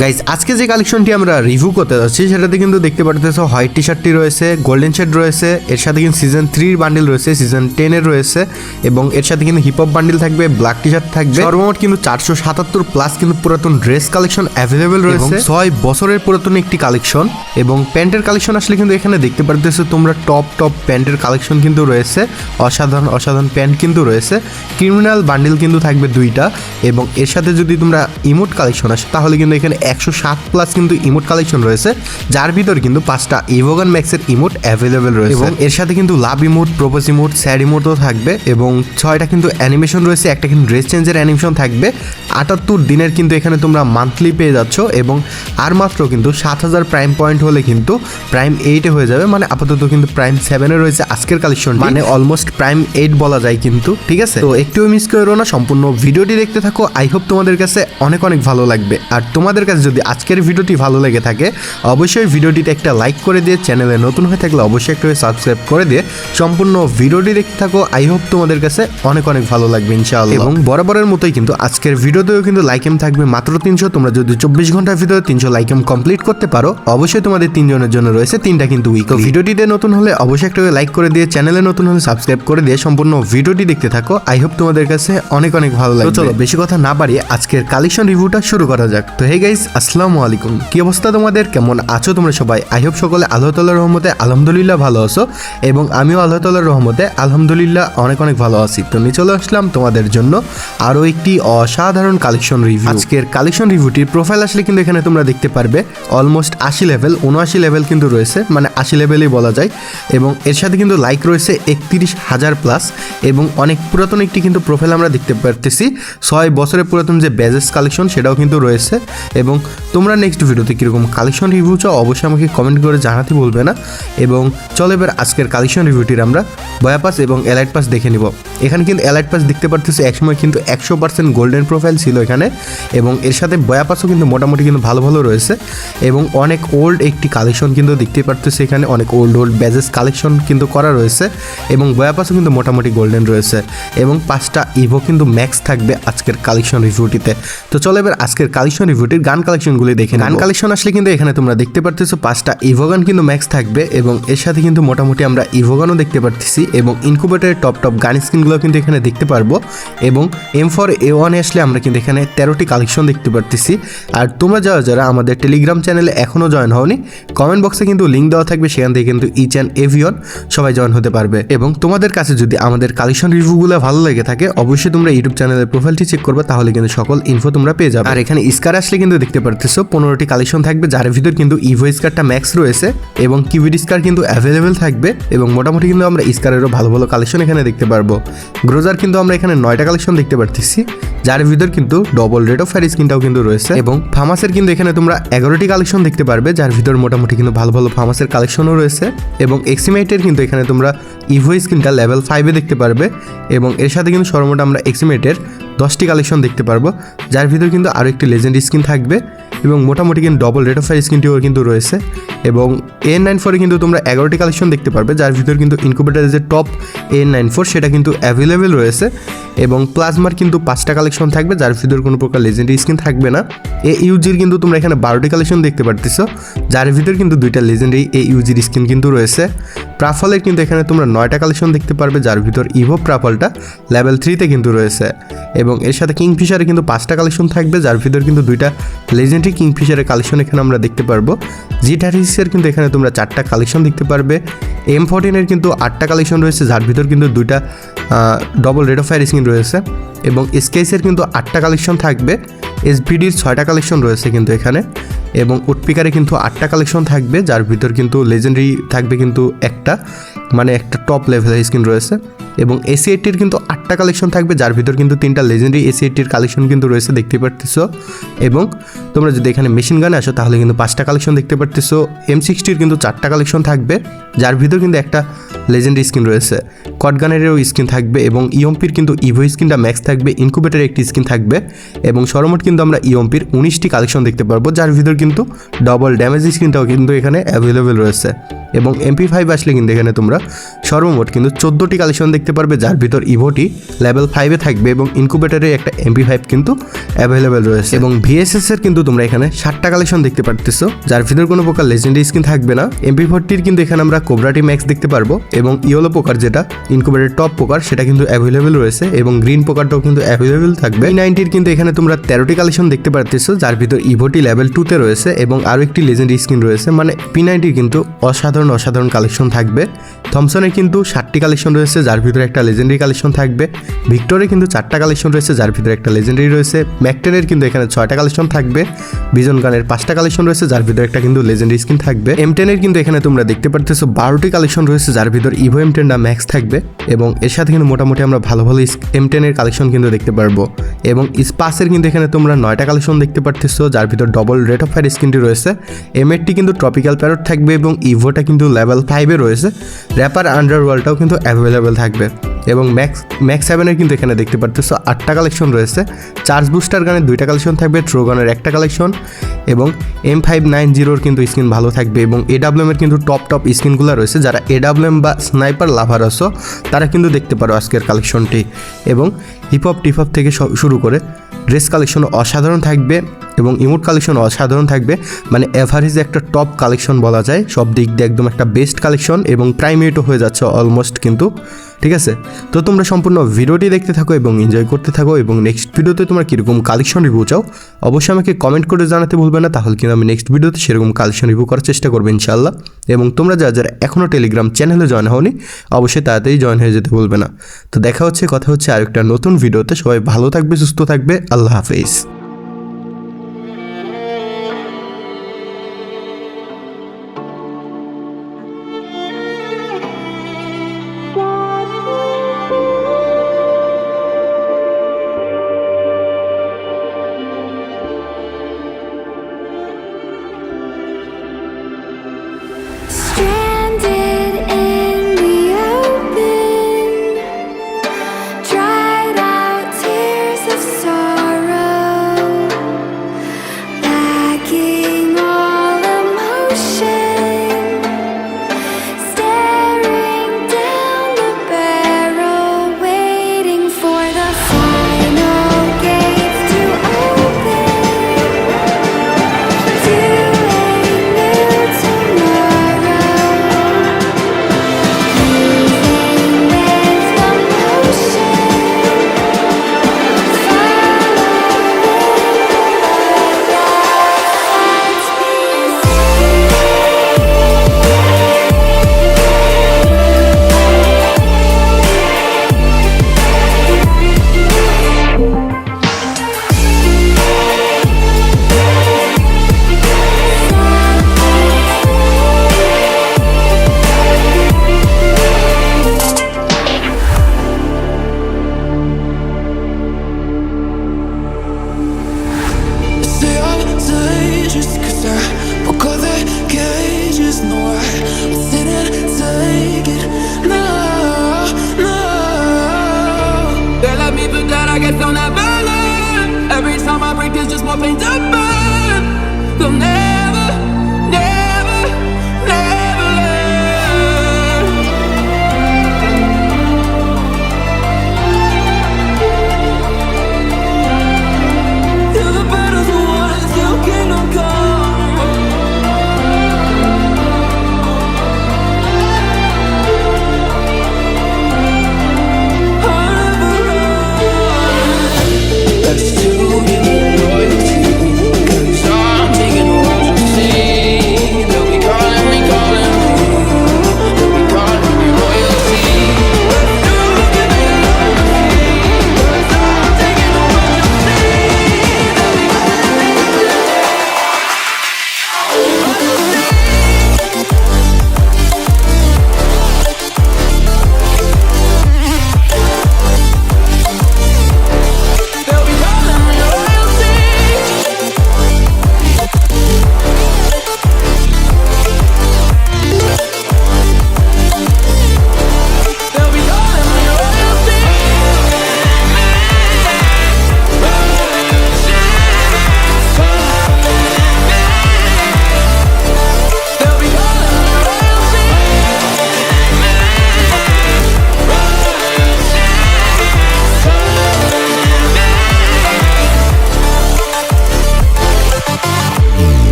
Guys আজকে যে কালেকশনটি আমরা রিভিউ করতে যাচ্ছি সেটাতে কিন্তু দেখতে পারতেছো হোয়াইট টি শার্টটি রয়েছে গোল্ডেন শেড রয়েছে এর সাথে কিন্তু সিজন থ্রির বান্ডিল রয়েছে সিজন টেনের রয়েছে এবং এর সাথে কিন্তু হিপ হপ বান্ডিল থাকবে ব্ল্যাক টি শার্ট থাকবে। সর্বমোট কিন্তু চারশো সাতাত্তর প্লাস কিন্তু পুরাতন ড্রেস কালেকশন অ্যাভেলেবেল রয়েছে। ছয় বছরের পুরাতন একটি কালেকশন এবং প্যান্টের কালেকশন আসলে কিন্তু এখানে দেখতে পারতেছো তোমরা টপ টপ প্যান্টের কালেকশন কিন্তু রয়েছে অসাধারণ অসাধারণ প্যান্ট কিন্তু রয়েছে ক্রিমিনাল বান্ডিল কিন্তু থাকবে দুইটা এবং এর সাথে যদি তোমরা ইমোট কালেকশন আসে তাহলে কিন্তু এখানে একশো সাত প্লাস কিন্তু ইমোট কালেকশন রয়েছে যার ভিতর কিন্তু পাঁচটা ইভোগান ম্যাক্সের ইমোট অ্যাভেলেবেল রয়েছে। এবং এর সাথে কিন্তু love emote propose emote sad ইমোটও থাকবে এবং ছয়টা কিন্তু অ্যানিমেশন রয়েছে একটা কিন্তু ড্রেস চেঞ্জের অ্যানিমেশন থাকবে। আটাত্তর দিনের কিন্তু এখানে তোমরা মান্থলি পেয়ে যাচ্ছ এবং আর মাত্র কিন্তু সাত হাজার প্রাইম পয়েন্ট হলে কিন্তু প্রাইম এইটে হয়ে যাবে মানে আপাতত কিন্তু প্রাইম সেভেনে রয়েছে আজকের কালেকশন মানে অলমোস্ট প্রাইম এইট বলা যায় কিন্তু ঠিক আছে? তো একটুও মিস করো না সম্পূর্ণ ভিডিওটি দেখতে থাকো। আই হোপ তোমাদের কাছে অনেক অনেক ভালো লাগবে। আর তোমাদের কাছে যদি আজকের ভিডিওটি ভালো লেগে থাকে অবশ্যই ভিডিওটিতে একটা লাইক করে দিয়ে চ্যানেলে নতুন হয়ে থাকলে অবশ্যই একটু সাবস্ক্রাইব করে দিয়ে সম্পূর্ণ ভিডিওটি দেখতে থাকো। আই হোপ তোমাদের কাছে অনেক অনেক ভালো লাগবে ইনশাআল্লাহ। এবং বরাবরের মতোই কিন্তু আজকের ভিডিওতেও কিন্তু লাইকেম থাকবে মাত্র তিনশো। তোমরা যদি চব্বিশ ঘণ্টার ভিতরে তিনশো লাইকেম কমপ্লিট করতে পারো অবশ্যই তোমাদের তিনজনের জন্য রয়েছে তিনটা কিন্তু উইক ভিডিওটিতে নতুন হলে অবশ্যই একটা লাইক করে দিয়ে চ্যানেলে নতুন হলে সাবস্ক্রাইব করে দিয়ে সম্পূর্ণ ভিডিওটি দেখতে থাকো। আই হোপ তোমাদের কাছে অনেক অনেক ভালো লাগবে। চলো বেশি কথা না বাড়িয়ে আজকের কালেকশন রিভিউটা শুরু করা যাক। তো হে গাইস আসসালামু আলাইকুম। কি অবস্থা তোমাদের? কেমন আছো তোমরা সবাই? আই হোপ সকলে আল্লাহ তাল্লাহ রহমতে, আলহামদুলিল্লাহ ভালো আছো। এবং আমিও আল্লাহ তাল্লাহ রহমতে, আলহামদুলিল্লাহ, অনেক অনেক ভালো আছি। তো নিয়ে চলে আসলাম তোমাদের জন্য আরও একটি অসাধারণ কালেকশন রিভিউ আজকের কালেকশন রিভিউটির প্রোফাইল আসলে কিন্তু এখানে তোমরা দেখতে পারবে। অলমোস্ট আশি লেভেল উনআশি লেভেল কিন্তু রয়েছে। মানে আশি লেভেলই বলা যায়। এবং এর সাথে কিন্তু লাইক রয়েছে একত্রিশ হাজার প্লাস এবং অনেক পুরাতন একটি কিন্তু প্রোফাইল আমরা দেখতে পারতেছি। ছয় বছরের পুরাতন যে ব্যাজেস কালেকশন সেটাও কিন্তু রয়েছে। এবং তোমরা নেক্সট ভিডিওতে কীরকম কালেকশন রিভিউ চাও, অবশ্যই আমাকে কমেন্ট করে জানাতে বলবে না। এবং চলো এবার আজকের কালেকশন রিভিউটির আমরা বয়া পাস এবং এলাইট পাস দেখে নিব। এখানে কিন্তু এলাইট পাস দেখতে পারতেছি, একসময় কিন্তু একশো পার্সেন্ট গোল্ডেন প্রোফাইল ছিল এখানে। এবং এর সাথে বয়া পাসও কিন্তু মোটামুটি কিন্তু ভালো ভালো রয়েছে। এবং অনেক ওল্ড একটি কালেকশন কিন্তু দেখতে পারতেছি এখানে, অনেক ওল্ড ওল্ড ব্যাজেস কালেকশন কিন্তু করা রয়েছে। এবং বয়া পাসও কিন্তু মোটামুটি গোল্ডেন রয়েছে। এবং পাঁচটা ইভো কিন্তু ম্যাক্স থাকবে আজকের কালেকশন রিভিউটিতে তো চলো এবার আজকের কালেকশন রিভিউটির গান কালেকশনগুলি দেখে গান কালেকশন আসলে কিন্তু এখানে তোমরা দেখতে পারতেছো পাঁচটা ইভোগান কিন্তু ম্যাক্স থাকবে এবং এর সাথে কিন্তু মোটামুটি আমরা ইভোগানও দেখতে পারতেছি এবং ইনকুবেটারের টপ টপ গান স্ক্রিনগুলো কিন্তু এখানে দেখতে পারব এবং এম ফর এ ওয়ানে আসলে আমরা কিন্তু এখানে তেরোটি কালেকশন দেখতে পারতেছি। আর তোমরা যারা যারা আমাদের টেলিগ্রাম চ্যানেলে এখনও জয়েন হওনি কমেন্ট বক্সে কিন্তু লিঙ্ক দেওয়া থাকবে সেখান থেকে কিন্তু ইচ অ্যান্ড এভিয়ন সবাই জয়েন হতে পারবে। এবং তোমাদের কাছে যদি আমাদের কালেকশন রিভিউগুলো ভালো লেগে থাকে অবশ্যই তোমরা ইউটিউব চ্যানেলের প্রোফাইলটি চেক করবে তাহলে কিন্তু সকল ইনফো তোমরা পেয়ে যাবে। আর এখানে স্কার আসলে কিন্তু দেখতে পারতেছো, পনেরোটি কালেকশন থাকবে, যার ভিতর কিন্তু ইভো স্কারটা ম্যাক্স রয়েছে এবং কিউবিড স্কার কিন্তু অ্যাভেলেবেল থাকবে এবং মোটামুটি কিন্তু আমরা স্কারেরও ভালো ভালো কালেকশন এখানে দেখতে পারব। গ্রোজার কিন্তু আমরা এখানে নয়টা কালেকশন দেখতে পারতেছি, যার ভিতর কিন্তু ডবল রেট অফ ফায়ার স্কিনটাও কিন্তু রয়েছে এবং ফার্মাসের কিন্তু এখানে তোমরা এগারোটি কালেকশন দেখতে পারবে, যার ভিতর মোটামুটি কিন্তু ভালো ভালো ফার্মাসের কালেকশনও রয়েছে এবং এক্সিমেটের কিন্তু এখানে তোমরা ইভো স্কিনটা লেভেল ফাইভে দেখতে পারবে এবং এর সাথে কিন্তু সর্বমোট আমরা এক্সিমেটের দশটি কালেকশন দেখতে পারব, যার ভিতর কিন্তু আরও একটি লেজেন্ড স্কিন থাকবে এবং মোটামুটি কিন্তু ডবল রেট অফ ফায়ার স্কিনটিও কিন্তু রয়েছে এবং এ নাইন ফোরে কিন্তু তোমরা এগারোটি কালেকশন দেখতে পারবে, যার ভিতর কিন্তু ইনকুবেটারের যে টপ এ নাইন ফোর সেটা কিন্তু অ্যাভেলেবেল রয়েছে এবং প্লাজমার কিন্তু পাঁচটা কালেকশন থাকবে, যার ভিতর কোনো প্রকার লেজেন্ডারি স্কিন থাকবে না। এ ইউজির কিন্তু তোমরা এখানে বারোটি কালেকশন দেখতে পারতেছো, যার ভিতর কিন্তু দুইটা লেজেন্ডারি এ ইউজির স্কিন কিন্তু রয়েছে। প্রাফলের কিন্তু এখানে তোমরা নয়টা কালেকশন দেখতে পারবে, যার ভিতর ইভো প্রাফলটা লেভেল থ্রিতে কিন্তু রয়েছে। এবং এর সাথে কিংফিশারে কিন্তু পাঁচটা কালেকশন থাকবে, যার ভিতর কিন্তু দুইটা লেজেন্ডারি কিংফিশারের কালেকশন এখানে আমরা দেখতে পারব। জি থার্টিসের কিন্তু এখানে তোমরা চারটা কালেকশন দেখতে পারবে। এম ফোরটিনের কিন্তু আটটা কালেকশন রয়েছে, যার ভিতর কিন্তু দুইটা ডবল রেড অফ ফায়ার রয়েছে। এবং স্কেসের কিন্তু আটটা কালেকশন থাকবে এসভিডির ছয়টা কালেকশন রয়েছে কিন্তু এখানে। এবং উটপিকারে কিন্তু আটটা কালেকশন থাকবে, যার ভিতর কিন্তু লেজেন্ডারি থাকবে কিন্তু একটা মানে একটা টপ লেভেলের স্কিন রয়েছে। এবং এসি এইটির কিন্তু আটটা কালেকশন থাকবে, যার ভিতর কিন্তু তিনটা লেজেন্ডারি এসি এইটির কালেকশন কিন্তু রয়েছে, দেখতে পারতেছো। এবং তোমরা যদি এখানে মেশিন গানে আসো, তাহলে কিন্তু পাঁচটা কালেকশন দেখতে পারতেছো। এম সিক্সটির কিন্তু চারটা কালেকশন থাকবে, যার ভিতর কিন্তু একটা লেজেন্ডারি স্কিন রয়েছে। কটগানেরও স্কিন থাকবে এবং ইয়ম্পির কিন্তু ইভো স্কিনটা ম্যাক্স থাকবে ইনকুবেটারের একটি স্কিন থাকবে। এবং সর্বমোট কিন্তু আমরা ইয়ম্পির উনিশটি কালেকশন দেখতে পারব, যার ভিতর কিন্তু ডবল ড্যামেজ স্কিনটাও কিন্তু এখানে অ্যাভেলেবেল রয়েছে। এবং এমপি ফাইভ আসলে কিন্তু এখানে তোমরা সর্বমোট কিন্তু চোদ্দোটি কালেকশন দেখতে পারবে, যার ভিতর ইভোটি লেভেল ফাইভে থাকবে এবং ইনকুবেটারে একটা এমপি ফাইভ কিন্তু অ্যাভেলেবেল রয়েছে। এবং ভিএসএস এর কিন্তু তোমরা এখানে ষাটটা কালেকশন দেখতে পারতেছো, যার ভিতর কোনো প্রকার লেজেন্ডারি স্কিন থাকবে না। এমপি ফোরটির কিন্তু এখানে আমরা কোবরাটি ম্যাক্স দেখতে পারব এবং ইয়েলো পোকার যেটা ইনকুবেটার টপ পোকার সেটা কিন্তু অ্যাভেলেবেল রয়েছে এবং গ্রিন পোকারটাও কিন্তু অ্যাভেলেবেল থাকবে। নাইনটির কিন্তু এখানে তোমরা তেরোটি কালেকশন দেখতে পারতেছো, যার ভিতর ইভোটি লেভেল টুতে রয়েছে এবং আরও একটি লেজেন্ডারি স্কিন রয়েছে। মানে পি নাইনটির কিন্তু অসাধারণ অসাধারণ কালেকশন থাকবে। থমসনের কিন্তু ষাটটি কালেকশন রয়েছে, যার ভিতরে একটা লেজেন্ডারি কালেকশন থাকবে। ভিক্টরের কিন্তু চারটা কালেকশন রয়েছে, যার ভিতরে একটা লেজেন্ডারি রয়েছে। ম্যাকটেনের কিন্তু এখানে ছয়টা কালেকশন থাকবে। বিজন গানের পাঁচটা কালেকশন রয়েছে, যার ভিতরে একটা কিন্তু লেজেন্ডারি স্কিন থাকবে। এম টেনের কিন্তু এখানে তোমরা দেখতে পারতেছো, বারোটি কালেকশন রয়েছে, যার ভিতর ইভো এম টেন না ম্যাক্স থাকবে। এবং এর সাথে কিন্তু মোটামুটি আমরা ভালো ভালো এম টেনের কালেকশন কিন্তু দেখতে পারব। এবং স্পাসের কিন্তু এখানে তোমরা নয়টা কালেকশন দেখতে পারতেছো, যার ভিতর ডবল রেট অফ ফায়ার স্কিনটি রয়েছে। এম এরটি কিন্তু ট্রপিক্যাল প্যারট থাকবে এবং ইভোটা কিন্তু লেভেল ফাইভে রয়েছে। র্যাপার আন্ডার ওয়ার্ল্ডটাও কিন্তু অ্যাভেলেবেল থাকবে। এবং ম্যাক্স ম্যাক্স সেভেনের কিন্তু এখানে দেখতে পারতেছো আটটা কালেকশন রয়েছে। চার্জ বুস্টার গানের দুইটা কালেকশন থাকবে ট্রো গানের একটা কালেকশন এবং এম ফাইভ নাইন জিরোর কিন্তু স্কিন ভালো থাকবে এবং এডাব্লিউএমের কিন্তু টপ টপ স্কিনগুলো রয়েছে। যারা এডাব্লিউএম বা স্নাইপার লাভার আছো, তারা কিন্তু দেখতে পারো আজকের কালেকশনটি এবং হিপহপ টিপহপ থেকে শুরু করে ড্রেস কালেকশন অসাধারণ থাকবে। এবং ইমোট কালেকশন অসাধারণ থাকবে। মানে এভারেজ একটা টপ কালেকশন বলা যায়। সব দিক দিয়ে একদম একটা বেস্ট কালেকশন এবং প্রাইমেটও হয়ে যাচ্ছে অলমোস্ট কিন্তু। ঠিক আছে? তো তোমরা সম্পূর্ণ ভিডিওটি দেখতে থাকো এবং এনজয় করতে থাকো এবং নেক্সট ভিডিওতে তোমরা কীরকম কালেকশন রিভিউ চাও, অবশ্যই আমাকে কমেন্ট করে জানাতে ভুলবে না। তাহলে কিন্তু আমি নেক্সট ভিডিওতে সেরকম কালেকশন রিভিউ করার চেষ্টা করব ইনশাল্লাহ এবং তোমরা যারা যারা এখনও টেলিগ্রাম চ্যানেলে জয়েন হওনি, অবশ্যই তাড়াতাড়ি জয়েন হয়ে যেতে ভুলবে না। তো দেখা হচ্ছে, কথা হচ্ছে আরেকটা নতুন ভিডিওতে। সবাই ভালো থাকবে, সুস্থ থাকবে। আল্লাহ হাফেজ। something to